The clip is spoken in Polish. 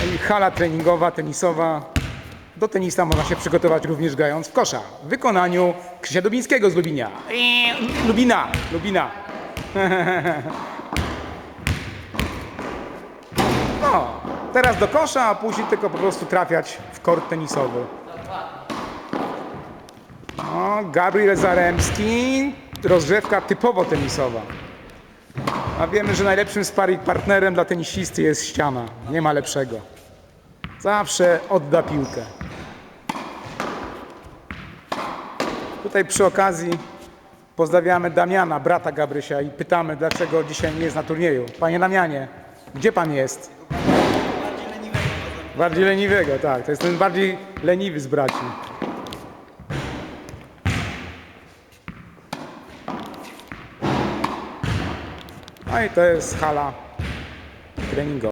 No i hala treningowa, tenisowa. Do tenisa można się przygotować również grając w kosza. W wykonaniu Krzysia Dubińskiego z Lubinia. Lubina, Lubina. No, teraz do kosza, a później tylko po prostu trafiać w kort tenisowy. No, Gabriel Zaremski, rozgrzewka typowo tenisowa. A wiemy, że najlepszym sparring partnerem dla tenisisty jest ściana. Nie ma lepszego. Zawsze odda piłkę. Tutaj przy okazji pozdrawiamy Damiana, brata Gabrysia i pytamy, dlaczego dzisiaj nie jest na turnieju. Panie Damianie, gdzie pan jest? Bardziej leniwego, tak. To jest ten bardziej leniwy z braci. No i to jest hala treningowa.